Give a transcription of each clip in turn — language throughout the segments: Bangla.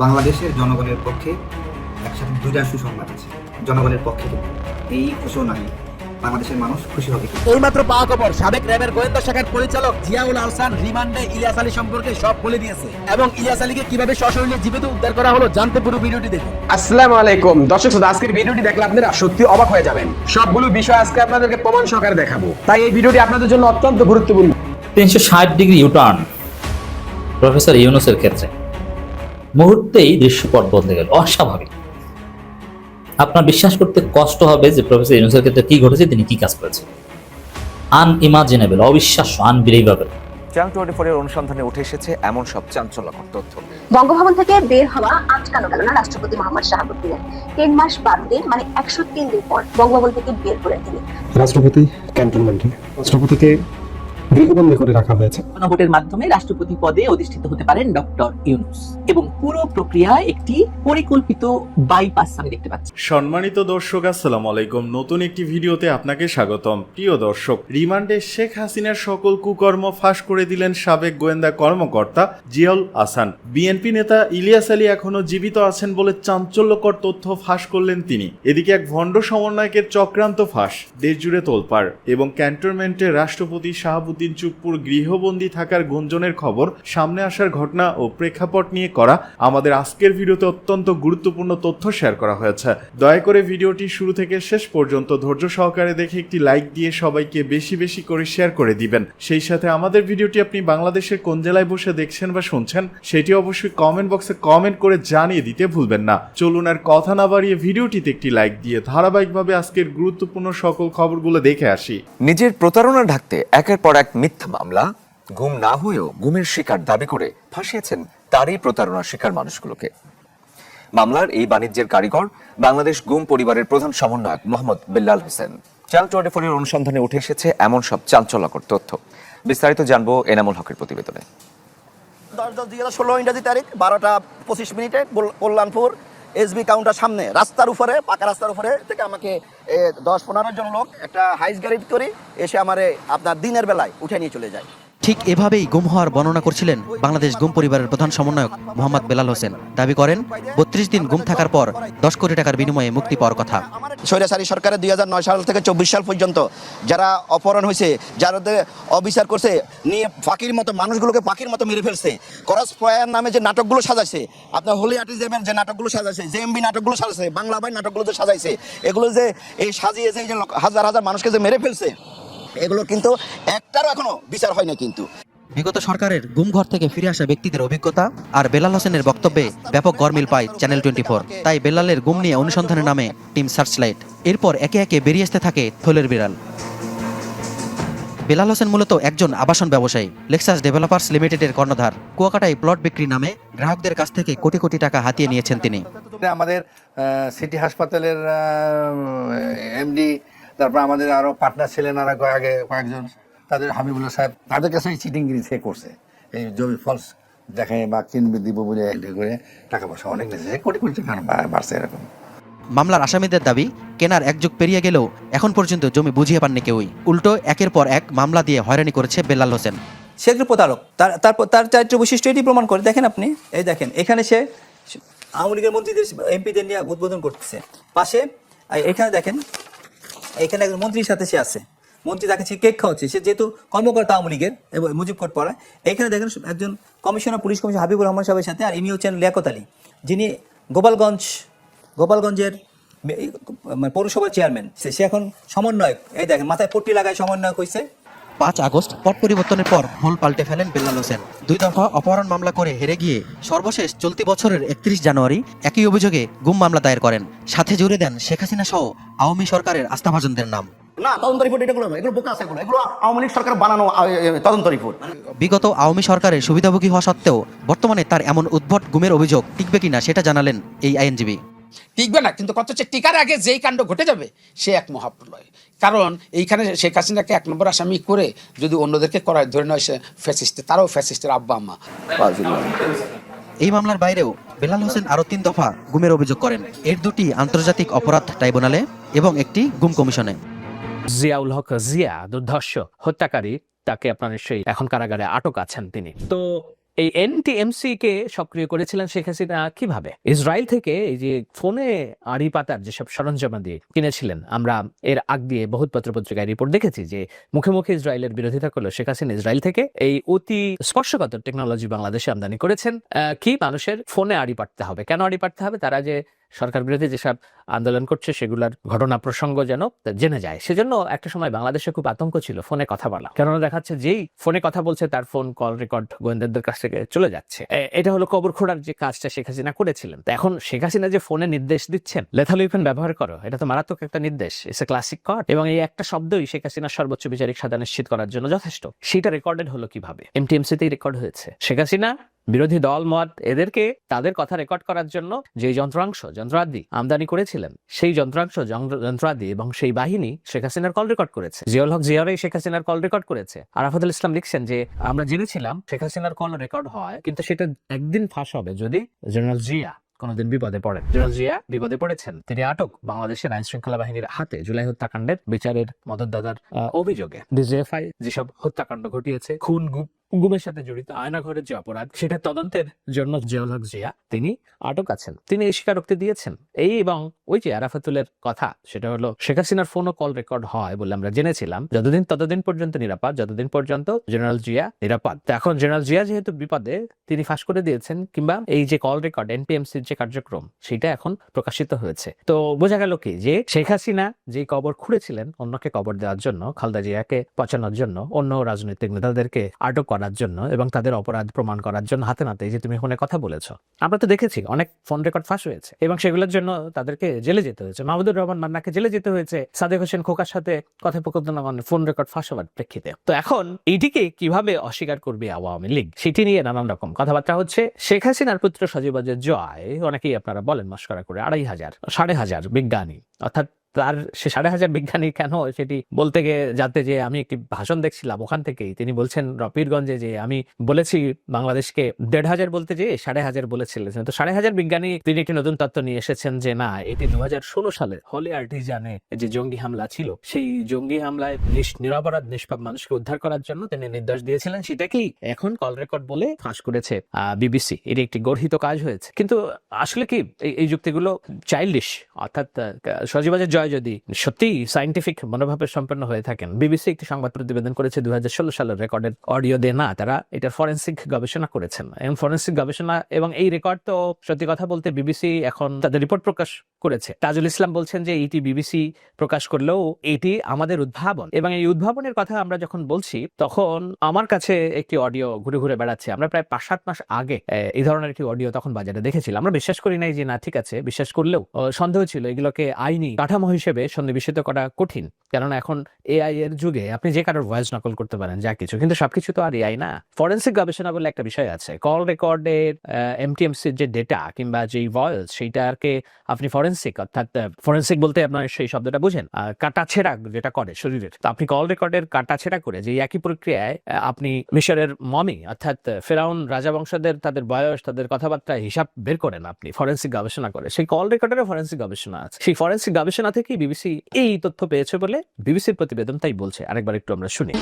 বাংলাদেশের জনগণের পক্ষে একসাথে দুইটা সুসংবাদ আছে। জনগণের পক্ষে এই ঘোষণায় বাংলাদেশের মানুষ খুশি হবে কি? এইমাত্র পাওয়া খবর সাবেক র্যাবের গোয়েন্দা শাখার পরিচালক জিয়াউল আহসান রিমান্ডে ইলিয়াস আলী সম্পর্কে সব বলে দিয়েছে এবং ইলিয়াস আলীকে কীভাবে সশরীরে জীবিত উদ্ধার করা হলো জানতে পুরো ভিডিওটি দেখুন। আসসালামু আলাইকুম। দর্শক শ্রোতা আজকের ভিডিওটি দেখলে আপনারা সত্যি অবাক হয়ে যাবেন। সবগুলো বিষয় আজকে আপনাদেরকে প্রমাণ সহকারে দেখাবো। তাই এই ভিডিওটি আপনাদের জন্য অত্যন্ত গুরুত্বপূর্ণ। তিনশো ষাট ডিগ্রি ইউটার্ন প্রফেসর ইউনুসের ক্ষেত্রে। মুহূর্তেই দৃশ্যপট বদলে গেল অস্বাভাবিক। আপনার বিশ্বাস করতে কষ্ট হবে যে প্রফেসর ইউনুসের ক্ষেত্রে কি ঘটেছে তিনি কি কাজ করেছেন। আনইমাজিনেবল অবিশ্বাস্য আনবিলিভেবল চ্যানেল টোয়েন্টি ফোরের অনুসন্ধানে উঠে এসেছে এমন সব চাঞ্চল্যকর তথ্য। বঙ্গভবন থেকে বের হওয়া আটকানো গেল না রাষ্ট্রপতি মোহাম্মদ শাহাবুদ্দিনের। তিন মাস বাদ দিন মানে একশো তিন দিন পর বঙ্গভবন থেকে বের করে তিনি। রাষ্ট্রপতি ক্যান্টনমেন্টে রাষ্ট্রপতিকে গৃহবন্দী করে রাখা হয়েছে। গণভোটের মাধ্যমে রাষ্ট্রপতি পদে অধিষ্ঠিত হতে পারেন ডক্টর ইউনুস। এবং পুরো প্রক্রিয়া একটি পরিকল্পিত বাইপাস আমি দেখতে পাচ্ছি। সম্মানিত দর্শক আসসালামু আলাইকুম। নতুন একটি ভিডিওতে আপনাকে স্বাগতম। প্রিয় দর্শক রিমান্ডে শেখ হাসিনার সকল কুকর্ম ফাঁস করে দিলেন সাবেক গোয়েন্দা কর্মকর্তা জিয়াউল আসান বিএনপি নেতা ইলিয়াস আলী এখনও জীবিত আছেন বলে চাঞ্চল্যকর তথ্য ফাঁস করলেন তিনি। এদিকে এক ভণ্ড সমন্বয়কের চক্রান্ত ফাঁস দেশজুড়ে তোলপাড় এবং ক্যান্টনমেন্টে রাষ্ট্রপতি শাহাবুদ্দিন চুপ্পুর গৃহবন্দী থাকার গুঞ্জনের খবর, সামনে আসার ঘটনা ও প্রেক্ষাপট নিয়ে করা আমাদের আজকের ভিডিওতে অত্যন্ত গুরুত্বপূর্ণ তথ্য শেয়ার করা হয়েছে। দয়া করে ভিডিওটি শুরু থেকে শেষ পর্যন্ত ধৈর্য সহকারে দেখে একটি লাইক দিয়ে সবাইকে বেশি বেশি করে শেয়ার করে দিবেন। সেই সাথে আমাদের ভিডিওটি আপনি বাংলাদেশের কোন জেলায় বসে দেখছেন বা শুনছেন, সেটি অবশ্যই কমেন্ট বক্সে কমেন্ট করে জানিয়ে দিতে ভুলবেন না। চলুন আর কথা না বাড়িয়ে ভিডিওটিতে একটি লাইক দিয়ে ধারাবাহিকভাবে আজকের গুরুত্বপূর্ণ সকল খবরগুলো দেখে আসি। নিজের প্রতারণা ঢাকতে একের পর এক মিথ্যা মামলা, গুম না হয়েও গুমের শিকার দাবি করে ফাঁসিয়েছেন তারই প্রতারণার শিকার মানুষগুলোকে। মামলার এই বাণিজ্যের কারিগর বাংলাদেশ গুম পরিবারের প্রধান সমন্বয়ক মোহাম্মদ বিল্লাল হোসেন। চ্যানেল টোয়েন্টি ফোরের অনুসন্ধানে উঠে এসেছে এমন সব চাঞ্চল্যকর তথ্য। বিস্তারিত জানব এনামুল হকের প্রতিবেদনে। দশ দশ দুই হাজার ষোলো ইংরাজি তারিখ, বারোটা পঁচিশ মিনিটে কল্যাণপুর এসবি কাউন্টার সামনে, রাস্তার উপরে, পাকা রাস্তার উপরে থেকে আমাকে দশ পনেরো জন লোক একটা হাইস গাড়ি করি এসে আমার আপনার দিনের বেলায় উঠে নিয়ে চলে যায়। ঠিক এভাবেই গুম হওয়ার বর্ণনা করছিলেন বাংলাদেশ গুম পরিবারের প্রধান সমন্বয়ক মোহাম্মদ বেলাল হোসেন। দাবি করেন, বত্রিশ দিন গুম থাকার পর দশ কোটি টাকার বিনিময়ে মুক্তি পাওয়ার কথা। স্বৈরাচারী সরকারের দুই হাজার নয় সাল থেকে চব্বিশ সাল পর্যন্ত যারা অপহরণ হয়েছে যাদের অবিচার করছে, নিয়ে ফাঁকির মতো মানুষগুলোকে পাখির মতো মেরে ফেলছে। করস পয়ার নামে যে নাটকগুলো সাজাইছে, আপনার হোলি আর্টিজমের যে নাটকগুলো সাজাইছে জেএমবি নাটকগুলো সাজাইছে, বাংলা ভাই নাটকগুলো যে সাজাইছে, এগুলো যে এই সাজিয়েছে যে হাজার হাজার মানুষকে যে মেরে ফেলছে এগুলো কিন্তু একটারও এখনও বিচার হয়নি কিন্তু। বিগত সরকারের গুমঘর থেকে ফিরে আসা ব্যক্তিদের অভিজ্ঞতা আর বেলাল হোসেনের বক্তব্যে ব্যাপক গরমিল পায় চ্যানেল টোয়েন্টি তাই বেলালের গুম নিয়ে অনুসন্ধানের নামে টিম সার্চলাইট। এরপর একে একে বেরিয়ে আসতে থাকে থলের বিড়াল। বেলাল হোসেন মূলত একজন আবাসন ব্যবসায়ী লেক্সাস ডেভেলপার্স লিমিটেডের কর্ণধার। কুয়াকাটায় প্লট বিক্রি নামে গ্রাহকদের কাছ থেকে কোটি কোটি টাকা হাতিয়ে নিয়েছেন তিনি। আমাদের সিটি হাসপাতালের এমডি তারপর আমাদের আরও পার্টনার ছিলেন আর আগে কয়েকজন। তাদের হাবিবুল্লাহ সাহেব তাদের কাছে এই চিটিংগিরি সে করছে। এই জমি ফলস দেখে বা কিনবে দিব বলে করে টাকা পয়সা অনেক নিয়েছে। কোটি কোটি টাকা বাড়ছে এরকম। মামলার আসামিদের দাবি কেনার এক যুগ পেরিয়ে গেলেও এখন পর্যন্ত জমি বুঝিয়ে পাননি কেউই। উল্টো একের পর এক মামলা দিয়ে হয়রানি করেছে বেলাল হোসেন। সে প্রতারক। তার তারপর তার চারিত্র বৈশিষ্ট্য এটি প্রমাণ করে। দেখেন আপনি এই দেখেন এখানে সে আওয়ামী লীগের মন্ত্রীদের এমপিদের নিয়ে উদ্বোধন করতেছে। পাশে আর এখানে দেখেন এখানে একজন মন্ত্রীর সাথে সে আছে। মন্ত্রী তাকে সে কেক খাওয়াচ্ছে। সে যেহেতু কর্মকর্তা আওয়ামী লীগের এবং মুজিব পড়ায়, এখানে দেখেন একজন commissioner, police commissioner Habibur Rahman সাহেবের সাথে আর ইনি হচ্ছেন লিয়াকত আলী। যিনি গোপালগঞ্জ, গোপালগঞ্জের মানে পৌরসভার চেয়ারম্যান। সে এখন সমন্বয়ক। এই দেখেন, মাথায় পট্টি লাগায় সমন্বয়ক হয়েছে পাঁচ আগস্ট পট পরিবর্তনের পর ভুল পাল্টে ফেলেন বেলাল হোসেন। দুই দফা অপহরণ মামলা করে হেরে গিয়ে সর্বশেষ চলতি বছরের একত্রিশ জানুয়ারি একই অভিযোগে গুম মামলা দায়ের করেন। সাথে জুড়ে দেন শেখ হাসিনা সহ আওয়ামী সরকারের আস্থাভাজনদের নাম। না তদন্ত রিপোর্ট এগুলো এগুলো বোকা আছে এগুলো। এগুলো আওয়ামী লীগ সরকার বানানো আ, এ, এ, তদন্ত রিপোর্ট। বিগত আওয়ামী সরকারের সুবিধাভোগী হওয়া সত্ত্বেও বর্তমানে তার এমন উদ্ভট গুমের অভিযোগ টিকবে কিনা সেটা জানালেন এই আইনজীবী। টিকবে না কিন্তু কত হচ্ছে টিকার আগে যেই কাণ্ড ঘটে যাবে সে এক মহাপ্রলয়। কারণ এইখানে শেখ হাসিনাকে এক নম্বর আসামি করে যদি অন্যদেরকে করায় ধরে নয় সে ফ্যাসিস্টে তারাও ফ্যাসিস্টের আব্বা আম্মা। এই মামলার বাইরেও বেলাল হোসেন আরও তিন দফা গুমের অভিযোগ করেন। এর দুটি আন্তর্জাতিক অপরাধ ট্রাইব্যুনালে এবং একটি গুম কমিশনে। জিয়াউল হক জিয়া দুর্ধর্ষ হত্যাকারী তাকে আপনার নিশ্চয়ই এখন কারাগারে আটক আছেন তিনি। তো এই এনটিএমসি কে সক্রিয় করেছিলেন শেখ হাসিনা কীভাবে? ইসরায়েল থেকে এই যে ফোনে আড়ি পাতার যেসব সরঞ্জামাদি কিনেছিলেন, আমরা এর আগ দিয়ে বহুত পত্রপত্রিকায় রিপোর্ট দেখেছি যে মুখে মুখে ইসরায়েলের বিরোধিতা করল শেখ হাসিনা ইসরায়েল থেকে। এই অতি স্পর্শকাতর টেকনোলজি বাংলাদেশে আমদানি করেছেন। কি মানুষের ফোনে আড়ি পাঠতে হবে? কেন আড়ি পাঠতে হবে? তারা যে সরকার বিরোধী যেসব আন্দোলন করছে, সেগুলোর ঘটনা প্রসঙ্গ যেন জেনে যায়। সেজন্য একটা সময় বাংলাদেশে খুব আতঙ্ক ছিল ফোনে কথা বলা। কেননা দেখাচ্ছে যেই ফোনে কথা বলছে, তার ফোন কল রেকর্ড গোয়েন্দাদের কাছ থেকে চলে যাচ্ছে। এটা হলো কবর খোঁড়ার যে কাজটা শেখ হাসিনা করেছিলেন। তো এখন শেখ হাসিনা যে ফোনে নির্দেশ দিচ্ছেন লেথাল উইপেন ব্যবহার করো, এটা তো মারাত্মক একটা নির্দেশ। ইটস এ ক্লাসিক কট এবং এই একটা শব্দই শেখ হাসিনার সর্বোচ্চ বিচারিক সাজা নিশ্চিত করার জন্য যথেষ্ট। সেটা রেকর্ডেড হলো কীভাবে? এমটিএমসি তেই রেকর্ড হয়েছে। শেখ হাসিনা বিরোধী দল মত এদেরকে তাদের কথা রেকর্ড করার জন্য যে যন্ত্রাংশ যন্ত্রাদি আমদানি করেছিলেন সেই যন্ত্রাংশ যন্ত্রাদি এবং সেই বাহিনী শেখ হাসিনার কল রেকর্ড করেছে। জিয়াউল হক জিয়ারাই শেখ হাসিনার কল রেকর্ড করেছে। আরাফাতুল ইসলাম লিখছেন যে আমরা জেনেছিলাম শেখ হাসিনার কল রেকর্ড হয় কিন্তু সেটা একদিন ফাঁস হবে যদি জেনারেল জিয়া কোনোদিন বিপদে পড়েন। জেনারেল জিয়া বিপদে পড়েছেন। তিনি আটক বাংলাদেশের আইন শৃঙ্খলা বাহিনীর হাতে জুলাই হত্যাকাণ্ডের বিচারের মদতদাতার অভিযোগে। ডিজিএফআই যেসব হত্যাকাণ্ড ঘটিয়েছে খুন গুমের সাথে জড়িত আয়নাঘরের যে অপরাধ, সেটা তদন্তের জন্য জিয়াউল জিয়া, তিনি আটক আছেন। তিনি এই স্বীকারোক্তি দিয়েছেন। এই এবং ওই যে আরাফাতুলের কথা, সেটা হলো শেখ হাসিনার ফোন ও কল রেকর্ড হয় বলে আমরা জেনেছিলাম। যতদিন, ততদিন পর্যন্ত নিরাপদ, যতদিন পর্যন্ত জেনারেল জিয়া নিরাপদ। এখন জেনারেল জিয়া যেহেতু বিপদে, তিনি ফাঁস করে দিয়েছেন কিংবা এই যে কল রেকর্ড এনপিএমসির যে কার্যক্রম, সেটা এখন প্রকাশিত হয়েছে। তো বোঝা গেল কি যে শেখ হাসিনা যে কবর খুঁড়েছিলেন, অন্যকে কবর দেওয়ার জন্য, খালদা জিয়াকে পচানোর জন্য, অন্য রাজনৈতিক নেতাদেরকে আটক করার জন্য এবং তাদের অপরাধ প্রমাণ করার জন্য হাতে নাতে যে তুমি ফোনে কথা বলেছ, আমরা তো দেখেছি অনেক ফোন রেকর্ড ফাঁস হয়েছে এবং সেগুলোর জন্য তাদেরকে জেলে যেতে হয়েছে। মাহমুদুর রহমান মান্নাকে জেলে যেতে হয়েছে সাদেক হোসেন খোকার সাথে কথোপকথন ফোন রেকর্ড ফাঁস হওয়ার প্রেক্ষিতে। তো এখন এইটিকে কীভাবে অস্বীকার করবে আওয়ামী লীগ? সেটি নিয়ে নানান রকম কথাবার্তা হচ্ছে। শেখ হাসিনার পুত্র সজীবাজের জয়, অনেকেই আপনারা বলেন মস্করা করে আড়াই হাজার, সাড়ে হাজার বিজ্ঞানী, অর্থাৎ তার সে সাড়ে হাজার বিজ্ঞানী কেন সেটি বলতে গিয়ে যাতে যে আমি একটি ভাষণ দেখছিলাম ওখান থেকেই। তিনি বলছেন রপিরগঞ্জে যে আমি বলেছি বাংলাদেশকে দেড় হাজার বলতে যে সাড়ে হাজার বলেছিলেন। তো সাড়ে হাজার বিজ্ঞানী তিনি একটি নতুন তত্ত্ব নিয়ে এসেছেন যে না, এটি দু হাজার ষোলো সালে হলে আর্টিজানে যে জঙ্গি হামলা ছিল, সেই জঙ্গি হামলায় নিরপরাধ, নিষ্পাপ মানুষকে উদ্ধার করার জন্য তিনি নির্দেশ দিয়েছিলেন সেটাকেই এখন কল রেকর্ড বলে ফাঁস করেছে বিবিসি। এটি একটি গর্হিত কাজ হয়েছে। কিন্তু আসলে কি এই- যুক্তিগুলো চাইল্ডিশ, অর্থাৎ সজীবাজের জয় যদি সত্যি সাইন্টিফিক মনোভাবের সম্পন্ন হয়ে থাকেন বিবিসি একটি সংবাদ প্রতিবেদন করেছে দুই সালের রেকর্ডের অডিও দিয়ে না, তারা এটার ফরেন্সিক গবেষণা করেছেন। এবং ফরেন্সিক গবেষণা এবং এই রেকর্ড তো সত্যি কথা বলতে বিবিসি এখন তাদের রিপোর্ট প্রকাশ করেছে। তাজুল ইসলাম বলছেন যে এটি বিবিসি প্রকাশ করলেও এটি আমাদের উদ্ভাবন। এবং এই উদ্ভাবনের কথা আমরা যখন বলছি, তখন আমার কাছে একটি অডিও ঘুরে ঘুরে বেড়াচ্ছে। আমরা প্রায় পাঁচ সাত মাস আগে এই ধরনের একটি অডিও তখন বাজারে দেখেছিলাম। আমরা বিশ্বাস করি নাই যে না, ঠিক আছে, বিশ্বাস করলেও সন্দেহ ছিল এগুলোকে আইনি কাঠামো হিসেবে সন্নিবেশিত করা কঠিন। কেননা এখন এআই এর যুগে আপনি যে কারোর ভয়েস নকল করতে পারেন, যা কিছু। কিন্তু সবকিছু তো আর এআই না। ফরেন্সিক গবেষণা বলে একটা বিষয় আছে। কল রেকর্ডের এমটিএমসির যে ডেটা কিংবা যে ভয়েস সেইটাকে আপনি ফরেন্সিক অর্থাৎ ফরেন্সিক বলতে আপনার সেই শব্দটা বুঝেন। কাটা ছেঁড়া যেটা করে শরীরের। তো আপনি কল রেকর্ডের কাটা ছেঁড়া করে যে একই প্রক্রিয়ায় আপনি মিশরের মমি, অর্থাৎ ফেরাউন রাজাবংশদের তাদের বয়স, তাদের কথাবার্তা হিসাব বের করেন আপনি ফরেন্সিক গবেষণা করে। সেই কল রেকর্ডের ফরেন্সিক গবেষণা আছে। সেই ফরেন্সিক গবেষণা থেকেই বিবিসি এই তথ্য পেয়েছে বলে বিবিসির প্রতিবেদন তাই বলছে। আরেকবার একটু আমরা শুনি।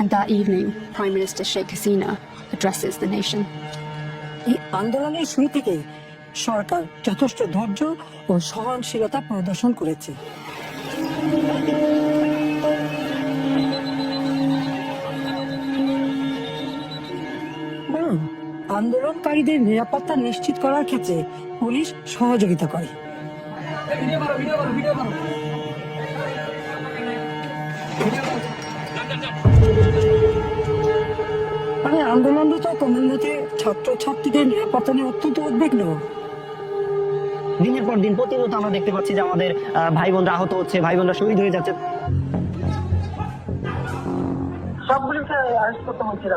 And that evening, Prime Minister Sheikh Hasina addresses the nation. এই আন্দোলনের শুরু থেকেই সরকার যথেষ্ট ধৈর্য ও সহনশীলতা প্রদর্শন করেছে। আন্দোলনকারীদের নিরাপত্তা নিশ্চিত করার ক্ষেত্রে পুলিশ সহযোগিতা করে। মানে আন্দোলনরত কমিউনিটি ছাত্রছাত্রীদের নিরাপত্তা নিয়ে অত্যন্ত উদ্বিগ্ন। দিনের পর দিন প্রতিনিয়ত আমরা দেখতে পাচ্ছি যে আমাদের ভাই বোনরা আহত হচ্ছে ভাই বোনরা শহীদ হয়ে যাচ্ছে। সবগুলোকে আরেস্ট করতে হচ্ছে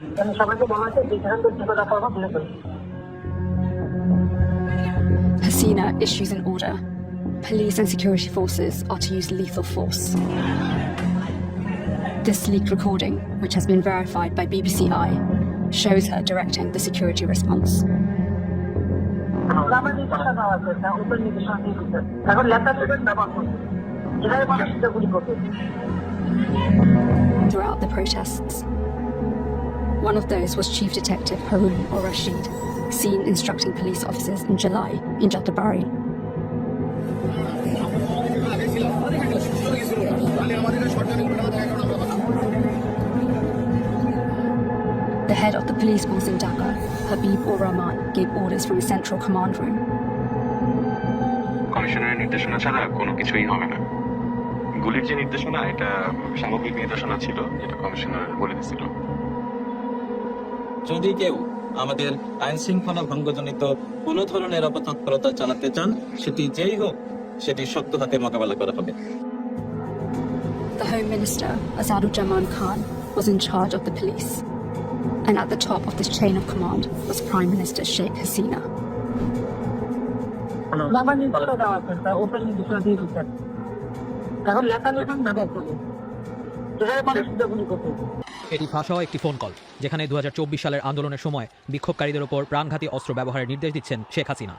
রাখছে মানে সবাইকে বলা হয়েছে যেখানে যেটা রাখা হবে তুলে ফেলবে Hasina issues an order. Police and security forces are to use lethal force. This leaked recording, which has been verified by BBC Eye, shows her directing the security response. আমার নির্দেশনা দেওয়া আছে উপর নির্দেশনা দিয়ে দিচ্ছে এখন ল্যাপটপ ব্যবহার করছে যেভাবে মানুষ সেটা গুলি করবে throughout the protests. One of those was Chief Detective Harun al Rashid, seen instructing police officers in July in Jatabari. The head of the police force in Dhaka, Habib ur Rahman, gave orders from a central command room. কমিশনারের নির্দেশনা ছাড়া কোনো কিছুই হবে না গুলির যে নির্দেশনা এটা সামগ্রিক নির্দেশনা ছিল যেটা কমিশনার বলে দিছিল যদি কেউ আমাদের আইন শৃঙ্খলা ভঙ্গজনিত কোন ধরনের অপতৎপরতা চালাতে চান সেটি যেই হোক সেটি শক্ত হাতে মোকাবেলা করা হবে The Home Minister, Asaduজ্zaman Khan, was in charge of the police. And at the top of this chain of command was Prime Minister Sheikh Hasina. নাটক করব সুবিধাগুলি করতে এটি হওয়া একটি ফোন কল যেখানে দুই হাজার চব্বিশ সালের আন্দোলনের সময় বিক্ষোভকারীদের ওপর প্রাণঘাতী অস্ত্র ব্যবহারের নির্দেশ দিচ্ছেন শেখ হাসিনা।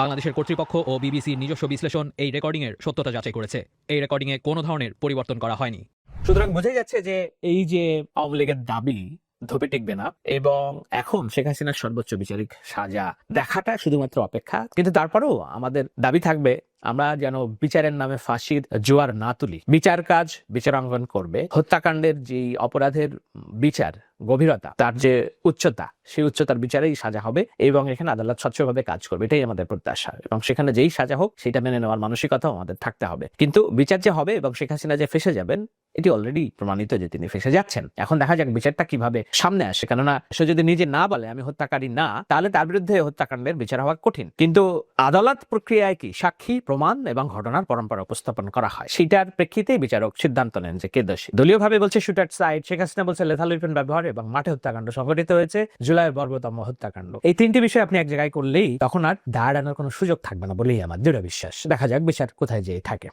বাংলাদেশের কর্তৃপক্ষ ও বিবিসির নিজস্ব বিশ্লেষণ এই রেকর্ডিংয়ের সত্যতা যাচাই করেছে। এই রেকর্ডিংয়ে কোনো ধরনের পরিবর্তন করা হয়নি। সুতরাং বোঝাই যাচ্ছে যে এই যে আওয়ামী লীগের দাবি ধোপে টিকবে না, এবং এখন শেখ হাসিনার সর্বোচ্চ বিচারিক সাজা দেখাটা শুধুমাত্র অপেক্ষা, কিন্তু তারপরেও আমাদের দাবি থাকবে আমরা যেন বিচারের নামে ফাঁসির জোয়ার না তুলি। বিচার কাজ বিচারাঙ্গন করবে। হত্যাকাণ্ডের যে অপরাধের বিচার, গভীরতা, তার যে উচ্চতা, সেই উচ্চতার বিচারেই সাজা হবে এবং এখানে আদালত স্বচ্ছভাবে কাজ করবে। এটাই আমাদের প্রত্যাশা। এবং সেখানে যেই সাজা হোক, সেটা মেনে নেওয়ার মানসিকতাও আমাদের থাকতে হবে। কিন্তু বিচার যে হবে এবং শেখ হাসিনা যে ফেসে যাবেন, এটি অলরেডি প্রমাণিত যে তিনি ফেসে যাচ্ছেন। এখন দেখা যাক বিচারটা কীভাবে সামনে আসে। কেননা সে যদি নিজে না বলে, আমি হত্যাকারী না, তাহলে তার বিরুদ্ধে হত্যাকাণ্ডের বিচার হওয়া কঠিন। কিন্তু আদালত প্রক্রিয়ায় কি? সাক্ষী প্রমাণ এবং ঘটনার পরম্পরা উপস্থাপন করা হয়। সেটার প্রেক্ষিতেই বিচারক সিদ্ধান্ত নেন যে কে দোষী। দলীয়ভাবে বলছে, শুটার সাইড শেখ হাসিনা বলছে লেথাল উইপেন ব্যবহার এবং মাঠে হত্যাকাণ্ড সংঘটিত হয়েছে জুলাইয়ের বর্বতম হত্যাকাণ্ড। এই তিনটি বিষয় আপনি এক জায়গায় করলেই তখন আর দাঁড় আনার কোনো সুযোগ থাকবে না বলেই আমার দৃঢ় বিশ্বাস। দেখা যাক বিচার কোথায় যেয়ে থাকে।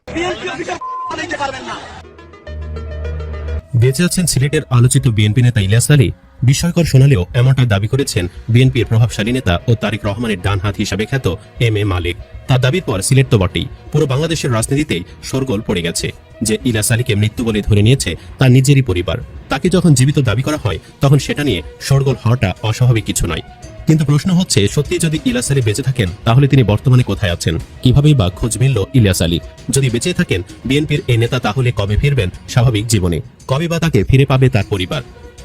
বেঁচে আছেন সিলেটের আলোচিত বিএনপি নেতা ইলিয়াস আলী। বিস্ময়কর শোনালেও এমনটাই দাবি করেছেন বিএনপির প্রভাবশালী নেতা ও তারিক রহমানের ডান হাত হিসাবে খ্যাত এম এ মালিক। তার দাবির পর সিলেট তো বটেই। পুরো বাংলাদেশের রাজনীতিতেই শোরগোল পড়ে গেছে। যে ইলাস আলীকে মৃত্যু বলে ধরে নিয়েছে তার নিজেরই পরিবার। তাকে যখন জীবিত দাবি করা হয়, তখন সেটা নিয়ে শোরগোল হওয়াটা অস্বাভাবিক কিছু নয়। কিন্তু প্রশ্ন হচ্ছে সত্যি যদি ইলিয়াস আলী বেঁচে থাকেন, তাহলে তিনি বর্তমানে কোথায় আছেন? কিভাবেই বা খোঁজ মিলল ইলিয়াস আলী। যদি বেঁচে থাকেন, বিএনপির এই নেতা তাহলে কবে ফিরবেন? স্বাভাবিক জীবনে। কবে বা তাকে ফিরে পাবে তার পরিবার?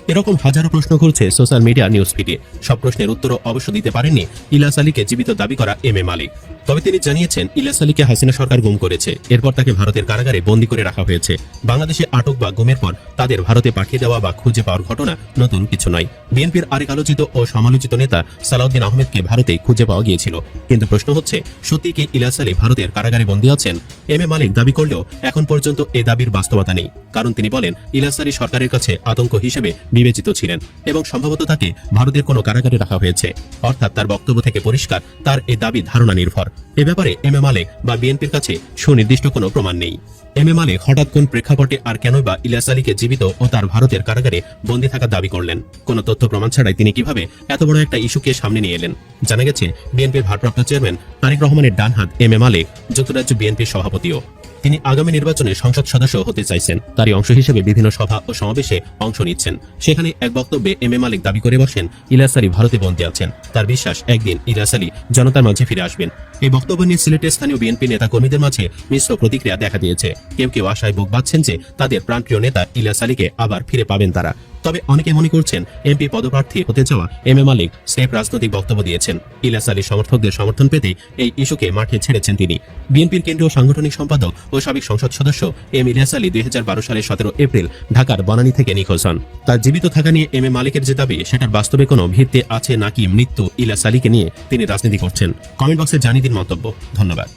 এরকম হাজারো প্রশ্ন ঘুরছে সোশ্যাল মিডিয়া নিউজ ফিডে। সব প্রশ্নের উত্তরও অবশ্য দিতে পারেননি ইলাস আলীকে জীবিত দাবি করা এম এ মালিক। তবে তিনি জানিয়েছেন, ইলিয়াস আলীকে হাসিনা সরকার গুম করেছে। এরপর তাকে ভারতের কারাগারে বন্দী করে রাখা হয়েছে। বাংলাদেশে আটক বা গুমের পর তাদের ভারতে পাঠিয়ে দেওয়া বা খুঁজে পাওয়ার ঘটনা নতুন কিছু নয়। বিএনপির আরেক আলোচিত ও সমালোচিত নেতা সালাউদ্দিন আহমেদকে ভারতে খুঁজে পাওয়া গিয়েছিল। কিন্তু প্রশ্ন হচ্ছে, সত্যি কি ইলিয়াস আলী ভারতের কারাগারে বন্দী আছেন? এম এ মালিক দাবি করলেও এখন পর্যন্ত এ দাবির বাস্তবতা নেই। কারণ তিনি বলেন, ইলিয়াস আলী সরকারের কাছে আতঙ্ক হিসেবে বিবেচিত ছিলেন এবং সম্ভবত তাকে ভারতের কোনো কারাগারে রাখা হয়েছে। অর্থাৎ তার বক্তব্য থেকে পরিষ্কার, তার এ দাবি ধারণা নির্ভর। এ ব্যাপারে এম এ মালেক বা বিএনপির কাছে সুনির্দিষ্ট কোনো প্রমাণ নেই। এম এ মালিক হঠাৎ কোন প্রেক্ষাপটে আর কেন বা ইলিয়াস আলীকে জীবিত ও তার ভারতের কারাগারে বন্দী থাকার দাবি করলেন? কোন তথ্য প্রমাণ ছাড়াই তিনি কীভাবে এত বড় একটা ইস্যুকে সামনে নিয়ে এলেন? জানা গেছে, বিএনপির ভারপ্রাপ্ত চেয়ারম্যান তারিক রহমানের ডান হাত এম এ মালিক যুক্তরাজ্য বিএনপির সভাপতিও। তিনি আগামী নির্বাচনে সংসদ সদস্য হতে চাইছেন। তারই অংশ হিসেবে বিভিন্ন সভা ও সমাবেশে অংশ নিচ্ছেন। সেখানে এক বক্তব্যে এম এ মালিক দাবি করে বসেন, ইলিয়াস আলী ভারতে বন্দী আছেন। তার বিশ্বাস, একদিন ইলিয়াস আলী জনতার মাঝে ফিরে আসবেন। এই বক্তব্য নিয়ে সিলেটের স্থানীয় বিএনপি নেতা কর্মীদের মাঝে মিশ্র প্রতিক্রিয়া দেখা দিয়েছে। কেউ কেউ আশায় বুক বাঁধছেন যে তাদের প্রাণপ্রিয় নেতা ইলিয়াস আলীকে আবার ফিরে পাবেন তারা। তবে অনেকে মনে করছেন এমপি পদপ্রার্থী হতে যাওয়া এম এ মালিক স্টেপ রাজনৈতিক বক্তব্য দিয়েছেন। ইলিয়াস আলী সমর্থকদের সমর্থন পেতে এই ইস্যুকে মাঠে ছেড়েছেন তিনি। বিএনপির কেন্দ্রীয় সাংগঠনিক সম্পাদক ও সাবেক সংসদ সদস্য এম ইলিয়াস আলী দুই হাজার বারো সালের সতেরো এপ্রিল ঢাকার বনানী থেকে নিখোঁজ হন। তার জীবিত থাকা নিয়ে এম এ মালিকের যে দাবি, সেটার বাস্তবে কোনো ভিত্তি আছে নাকি মৃত্যু ইলিয়াস আলীকে নিয়ে তিনি রাজনীতি করছেন? কমেন্ট বক্সে জানিয়ে দিন মন্তব্য। ধন্যবাদ।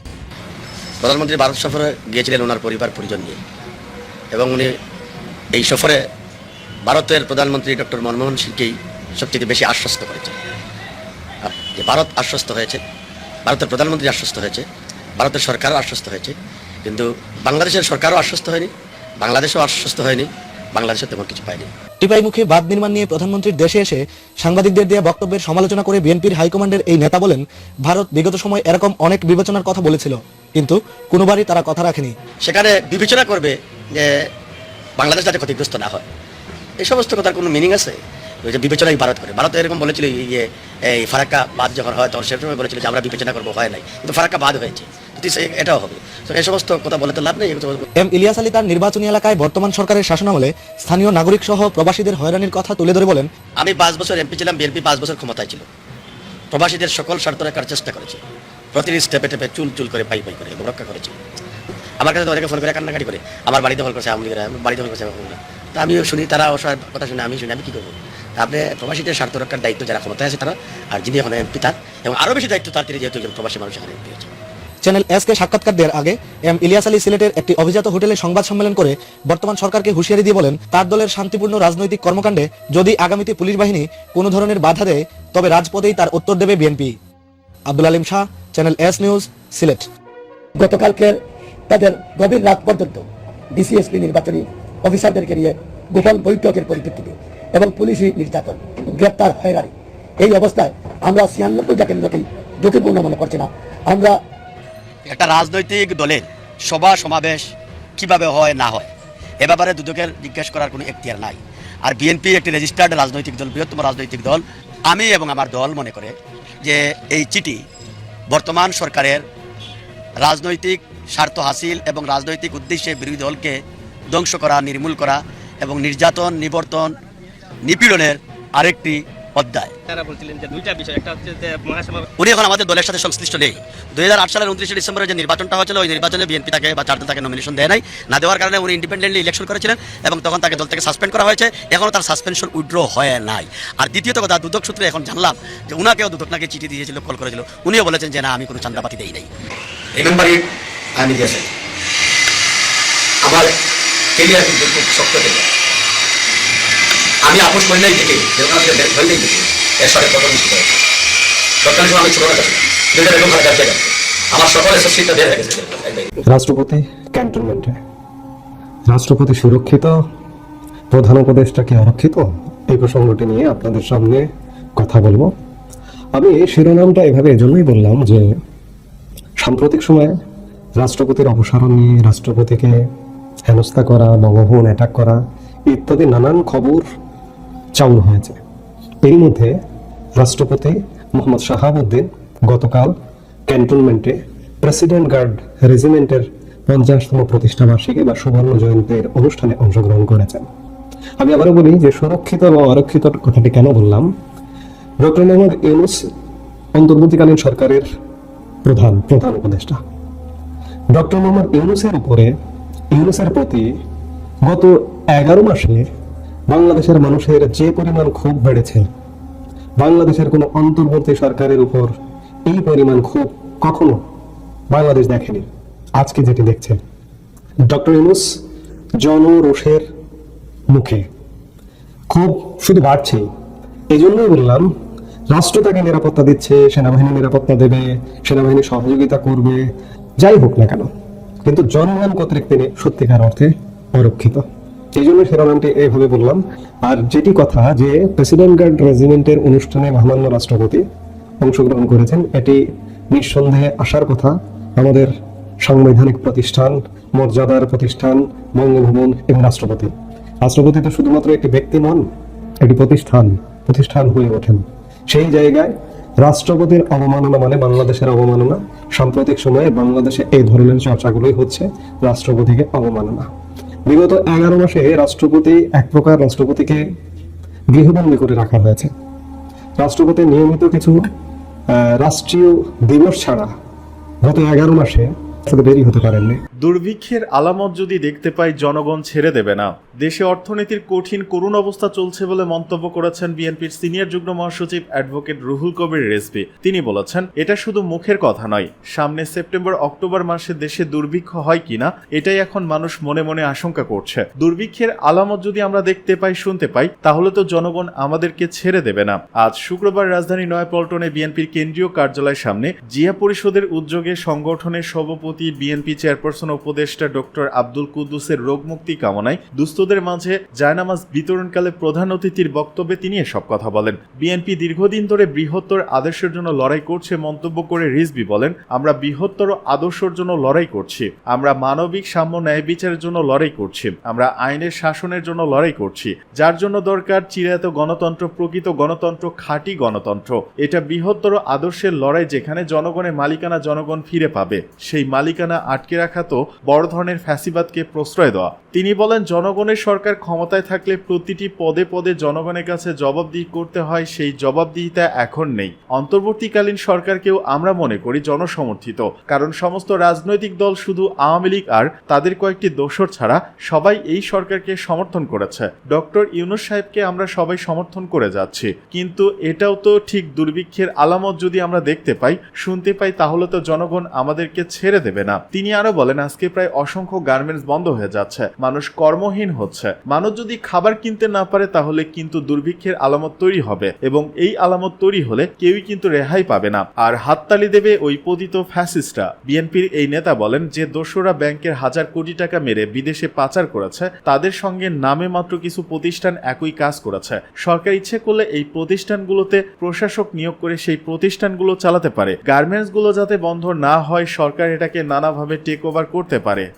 প্রধানমন্ত্রী ভারত সফরে গিয়েছিলেন ওনার পরিবার, পরিজন নিয়ে। এবং উনি এই সফরে ভারতের প্রধানমন্ত্রী ডক্টর মনমোহন সিংকেই সবথেকে বেশি আশ্বস্ত করেছেন। যে ভারত আশ্বস্ত হয়েছে, ভারতের প্রধানমন্ত্রী আশ্বস্ত হয়েছে, ভারতের সরকারও আশ্বস্ত হয়েছে, কিন্তু বাংলাদেশের সরকারও আশ্বস্ত হয়নি, বাংলাদেশও আশ্বস্ত হয়নি বাংলাদেশও তেমন কিছু পায়নি টিপাই মুখে বাঁধ নির্মাণ নিয়ে প্রধানমন্ত্রীর দেশে এসে সাংবাদিকদের দেওয়া বক্তব্যের সমালোচনা করে বিএনপির হাইকমান্ডের এই নেতা বলেন, ভারত বিগত সময় এরকম অনেক বিবেচনার কথা বলেছিল, কিন্তু কোনোবারই তারা কথা রাখেনি। সেখানে বিবেচনা করবে যে বাংলাদেশ যাতে ক্ষতিগ্রস্ত না হয়। এই সমস্ত কথার কোনো মিনিং আছে? যে বিবেচনাই ভারত করে। ভারত এরকম বলেছিল ইয়ে এই ফারাক্কা বাদ যখন হয়, তখন সে সময় বলেছিল যে আমরা বিবেচনা করব, হয় নাই। কিন্তু ফারাক্কা বাদ হয়েছে। এটাও হবে। এই সমস্ত কথা বলে তো লাভ নেই এম ইলিয়াস আলী তার নির্বাচনী এলাকায় বর্তমান সরকারের শাসনামলে স্থানীয় নাগরিক সহ প্রবাসীদের হয়রানির কথা তুলে ধরে বলেন। আমি পাঁচ বছর এমপি ছিলাম বিএনপি পাঁচ বছর ক্ষমতায় ছিল। প্রবাসীদের সকল স্বার্থ রাখার চেষ্টা করেছে। প্রতিটি স্টেপে টেপে চুল চুল করে পাই পাই করে রক্ষা করেছে। আমার কাছে অনেকে ফোন করে কান্নাকাটি করে আমার বাড়িতে হল করছে আমি বাড়িতে হল করছে তা আমিও শুনি তারা অসহায় কথা শুনে আমি শুনি আমি কি করব? আপনি প্রবাসীদের স্বার্থ রক্ষার দায়িত্ব যারা ক্ষমতায় আছে তারা আর যিনি এখন এমপি তার এবং আরও বেশি দায়িত্ব তার তিনি যেহেতু প্রবাসী মানুষ এখানে এমপি হয়েছে চ্যানেল এস কে সাক্ষাৎকার দেওয়ার আগে এম ইলিয়াস আলী সিলেটের একটি অভিজাত হোটেলে সংবাদ সম্মেলন করে বর্তমান সরকারকে হুঁশিয়ারি দিয়ে বলেন, তার দলের শান্তিপূর্ণ রাজনৈতিক কর্মকাণ্ডে যদি আগামীতে পুলিশ বাহিনী কোনো ধরনের বাধা দেয়, তবে রাজপথেই তার উত্তর দেবে BNP. Abdul Alim Shah channel S news Sylhet. গতকালকে তাদের গভীর রাত পর্যন্ত ডিসিএসপি নির্বাচনী অফিসারদেরকে নিয়ে গোপন বৈঠকের পরিপ্রেক্ষিতে এবং পুলিশি নির্যাতন, গ্রেপ্তার, হয়রানি, এই অবস্থায় আমরা ছিয়ানব্বইটা কেন্দ্রকেই ঝুঁকিপূর্ণ মনে করছি না। আমরা একটা রাজনৈতিক দলের সভা, সমাবেশ কীভাবে হয়, না হয়, এ ব্যাপারে দুদকের জিজ্ঞেস করার কোনো এখতিয়ার নাই। আর বিএনপি একটি রেজিস্টার্ড রাজনৈতিক দল, বৃহত্তম রাজনৈতিক দল, আমি এবং আমার দল মনে করে যে এই চিঠি বর্তমান সরকারের রাজনৈতিক স্বার্থ হাসিল এবং রাজনৈতিক উদ্দেশ্যে বিরোধী দলকে ধ্বংস করা, নির্মূল করা এবং নির্যাতন, নিবর্তন, নিপীড়নের আরেকটি অধ্যায়। তারা বলছিলেন যে দুইটা বিষয় একটা হচ্ছে যে উনি এখন আমাদের দলের সাথে সংশ্লিষ্ট নেই। দুই সালের উনত্রিশে ডিসেম্বরে যে নির্বাচনটা হয়েছিল ওই নির্বাচনে বিএনপি তাকে বা চারদল তাকে নমিনেশন দেয় নাই। না দেওয়ার কারণে উনি ইন্ডিপেন্ডেন্টলি ইলেকশন করেছিলেন এবং তখন তাকে দল থেকে সাসপেন্ড করা হয়েছে। এখনও তার সাসপেনশন উইড্র হয় নাই। আর দ্বিতীয়ত কথা দুদক সূত্রে এখন জানলাম যে উনাকেও দুদক নাকি চিঠি দিয়েছিল কল করেছিল। উনিও বলেছেন যে না আমি কোনো চান্দাপাতি দেই নাই। ইট আমি দিয়েছেন আমার কেরিয়ার কিন্তু খুব শক্ত কেরিয়ার আমি আপোষ করি নাই দেখে। যেরকম আমি ধরলেই দেখি। এর সময় আমি ছোট ছিলাম দুইটা বেগম খালেদা জিয়া আমার সকল এসএসসিটা বের হয়ে গেছে। রাষ্ট্রপতি ক্যান্টনমেন্টে। রাষ্ট্রপতি সুরক্ষিত, প্রধান উপদেষ্টা কি আরক্ষিত এই প্রসঙ্গটি নিয়ে আপনাদের সামনে কথা বলব। আমি এই শিরোনামটা এভাবে এজন্যই বললাম যে, সাম্প্রতিক সময়ে রাষ্ট্রপতির অপসারণ নিয়ে রাষ্ট্রপতিকে হেনস্থা করা, বঙ্গভবন অ্যাটাক করা, ইত্যাদি নানান খবর চাউল হয়েছে। এরই মধ্যে রাষ্ট্রপতি মোহাম্মদ শাহাবুদ্দিন গতকাল ক্যান্টনমেন্টে প্রেসিডেন্ট গার্ড রেজিমেন্টের পঞ্চাশতম প্রতিষ্ঠাবার্ষিকী বা সুবর্ণ জয়ন্তীর অনুষ্ঠানে অংশগ্রহণ করেছেন। আমি আবারও বলি যে সুরক্ষিত এবং অরক্ষিত কথাটি কেন বললাম? ডক্টর মোহাম্মদ ইউনুস অন্তর্বর্তীকালীন সরকারের প্রধান প্রধান উপদেষ্টা। ডক্টর মোহাম্মদ ইউনুসের উপরে, ইউনুসের প্রতি গত এগারো মাসে বাংলাদেশের মানুষের যে পরিমাণ ক্ষোভ বেড়েছে, বাংলাদেশের কোনো অন্তর্বর্তী সরকারের উপর এই পরিমাণ ক্ষোভ কখনো বাংলাদেশ দেখেনি। আজকে যেটি দেখছেন ডক্টর ইউনুস জনরোষের মুখে। খুব শুধু বাড়ছেই। এই জন্যই বললাম, রাষ্ট্র তাকে নিরাপত্তা দিচ্ছে, সেনাবাহিনী নিরাপত্তা দেবে, সেনাবাহিনী সহযোগিতা করবে, যাই হোক না কেন। কিন্তু জনগণ কর্তৃক তিনি সত্যিকার অর্থে অরক্ষিত। এই জন্য শিরোনামটি এইভাবে বললাম। আর যেটি কথা যে প্রেসিডেন্ট গার্ড রেজিমেন্টের অনুষ্ঠানে মহামান্য রাষ্ট্রপতি অংশগ্রহণ করেছেন, এটি নিঃসন্দেহে আসার কথা। আমাদের সাংবিধানিক প্রতিষ্ঠান, মর্যাদার প্রতিষ্ঠান, বঙ্গভবন এবং রাষ্ট্রপতি। রাষ্ট্রপতি তো শুধুমাত্র একটি ব্যক্তি নন, একটি প্রতিষ্ঠান প্রতিষ্ঠান হয়ে ওঠেন। সেই জায়গায় রাষ্ট্রপতির অবমাননা মানে বাংলাদেশের অবমাননা। সাম্প্রতিক সময়ে বাংলাদেশে এই ধরনের চর্চাগুলোই হচ্ছে রাষ্ট্রপতিকে অবমাননা। বিগত এগারো মাসে রাষ্ট্রপতি এক প্রকার রাষ্ট্রপতিকে গৃহবন্দী করে রাখা হয়েছে। রাষ্ট্রপতি নিয়মিত কিছু রাষ্ট্রীয় দিবস ছাড়া গত এগারো মাসে সাথে বেরি হতে পারেননি। দুর্ভিক্ষের আলামত যদি দেখতে পাই, জনগণ ছেড়ে দেবে না। দেশে অর্থনীতির কঠিন, করুণ অবস্থা চলছে বলে মন্তব্য করেছেন বিএনপির সিনিয়র যুগ্ম মহাসচিব অ্যাডভোকেট রুহুল কবির রেজভি। তিনি বলেছেন, এটা শুধু মুখের কথা নয়, সামনে সেপ্টেম্বর, অক্টোবর মাসে দেশে দুর্ভিক্ষ হয় কিনা, এটাই এখন মানুষ মনে মনে আশঙ্কা করছে। দুর্ভিক্ষের আলামত যদি আমরা দেখতে পাই, শুনতে পাই, তাহলে তো জনগণ আমাদেরকে ছেড়ে দেবে না। আজ শুক্রবার রাজধানী নয়াপল্টনে বিএনপির কেন্দ্রীয় কার্যালয়ের সামনে জিয়া পরিষদের উদ্যোগে সংগঠনের সভাপতি, বিএনপি চেয়ারপারসন পুনর্বাসন উপদেষ্টা ডক্টর আব্দুল কুদ্দুসের রোগ মুক্তি কামনায় দুস্থদের মাঝে জায়নামাজ বিতরণকালে প্রধান অতিথির বক্তব্যে তিনি এসব কথা বলেন। বিএনপি দীর্ঘদিন ধরে বৃহত্তর আদর্শের জন্য লড়াই করছে মন্তব্য করে রিজবি বলেন, আমরা বৃহত্তর আদর্শের জন্য লড়াই করছি। আমরা মানবিক সাম্য ন্যায় বিচারের জন্য লড়াই করছি। আমরা আইনের শাসনের জন্য লড়াই করছি। যার জন্য দরকার চিরায়ত গণতন্ত্র, প্রকৃত গণতন্ত্র, খাঁটি গণতন্ত্র। এটা বৃহত্তর আদর্শের লড়াই যেখানে জনগণের মালিকানা জনগণ ফিরে পাবে। সেই মালিকানা আটকে রাখা তো বড় ধরনের ফ্যাসিবাদকে প্রশ্রয় দেওয়া। তিনি বলেন, জনগণের সরকার ক্ষমতায় থাকলে প্রতিটি পদে পদে জনগণের কাছে জবাবদিহি করতে হয়, সেই জবাবদিহিতা এখন নেই। অন্তর্বর্তীকালীন সরকারকেও আমরা মনে করি জনসমর্থিত, কারণ সমস্ত রাজনৈতিক দল শুধু আওয়ামী লীগ আর তাদের কয়েকটি দোসর ছাড়া সবাই এই সরকারকে সমর্থন করেছে। ডক্টর ইউনুস সাহেবকে আমরা সবাই সমর্থন করে যাচ্ছি, কিন্তু এটাও তো ঠিক দুর্ভিক্ষের আলামত যদি আমরা দেখতে পাই, শুনতে পাই, তাহলে তো জনগণ আমাদেরকে ছেড়ে দেবে না। তিনি আরও বলেন আজকে প্রায় অসংখ্য গার্মেন্টস বন্ধ হয়ে যাচ্ছে। মানুষ কর্মহীন হচ্ছে। মানুষ যদি খাবার কিনতে না পারে, তাহলে কিন্তু দুর্ভিক্ষের আলামত তৈরি হবে এবং এই আলামত তৈরি হলে কেউই কিন্তু রেহাই পাবে না। আর হাততালি দেবে ওই পতিত ফ্যাসিস্টরা। বিএনপির এই নেতা বলেন যে দোসরা ব্যাংকের হাজার কোটি টাকা মেরে বিদেশে পাচার করেছে, তাদের সঙ্গে নামে মাত্র কিছু প্রতিষ্ঠান একই কাজ করেছে। সরকার ইচ্ছে করলে এই প্রতিষ্ঠানগুলোতে প্রশাসক নিয়োগ করে সেই প্রতিষ্ঠানগুলো চালাতে পারে। গার্মেন্টসগুলো যাতে বন্ধ না হয়, সরকার এটাকে নানাভাবে টেক ওভার করতে পারে।